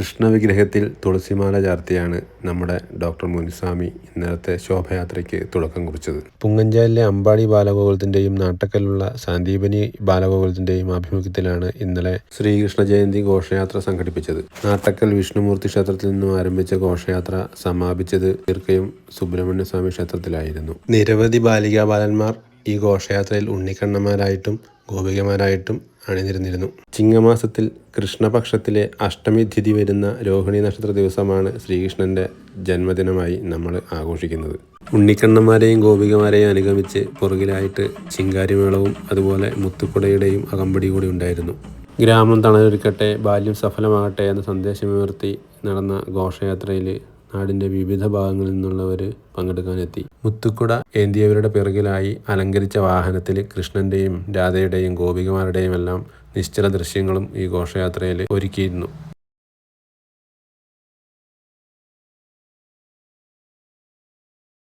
കൃഷ്ണവിഗ്രഹത്തിൽ തുളസിമാല ചാർത്തിയാണ് നമ്മുടെ ഡോക്ടർ മുനിസ്വാമി ഇന്നലത്തെ ശോഭയാത്രയ്ക്ക് തുടക്കം കുറിച്ചത്. പുങ്ങഞ്ചാലിലെ അമ്പാടി ബാലഗോകുലത്തിന്റെയും നാട്ടക്കലുള്ള സാന്ദീപനി ബാലഗോകുലത്തിന്റെയും ആഭിമുഖ്യത്തിലാണ് ഇന്നലെ ശ്രീകൃഷ്ണ ജയന്തി ഘോഷയാത്ര സംഘടിപ്പിച്ചത്. നാട്ടക്കൽ വിഷ്ണുമൂർത്തി ക്ഷേത്രത്തിൽ നിന്നും ആരംഭിച്ച ഘോഷയാത്ര സമാപിച്ചത് തീർക്കയും സുബ്രഹ്മണ്യസ്വാമി ക്ഷേത്രത്തിലായിരുന്നു. നിരവധി ബാലികാ ബാലന്മാർ ഈ ഘോഷയാത്രയിൽ ഉണ്ണിക്കണ്ണന്മാരായിട്ടും ഗോപികമാരായിട്ടും അണിനിരുന്നിരുന്നു. ചിങ്ങമാസത്തിൽ കൃഷ്ണപക്ഷത്തിലെ അഷ്ടമി തിഥി വരുന്ന രോഹിണി നക്ഷത്ര ദിവസമാണ് ശ്രീകൃഷ്ണന്റെ ജന്മദിനമായി നമ്മൾ ആഘോഷിക്കുന്നത്. ഉണ്ണിക്കണ്ണന്മാരെയും ഗോപികമാരെയും അനുഗമിച്ച് പുറകിലായിട്ട് ചിങ്കാരിമേളവും അതുപോലെ മുത്തുക്കുടയുടെയും അകമ്പടി കൂടി ഉണ്ടായിരുന്നു. ഗ്രാമം തണലൊരുക്കട്ടെ ബാല്യം സഫലമാകട്ടെ എന്ന സന്ദേശമുയർത്തി നടന്ന ഘോഷയാത്രയിൽ നാടിന്റെ വിവിധ ഭാഗങ്ങളിൽ നിന്നുള്ളവർ പങ്കെടുക്കാനെത്തി. മുത്തുക്കുട ഏന്തിയവരുടെ പിറകിലായി അലങ്കരിച്ച വാഹനത്തിൽ കൃഷ്ണന്റെയും രാധയുടെയും ഗോപികമാരുടെയും എല്ലാം നിശ്ചല ദൃശ്യങ്ങളും ഈ ഘോഷയാത്രയിൽ ഒരുക്കിയിരുന്നു.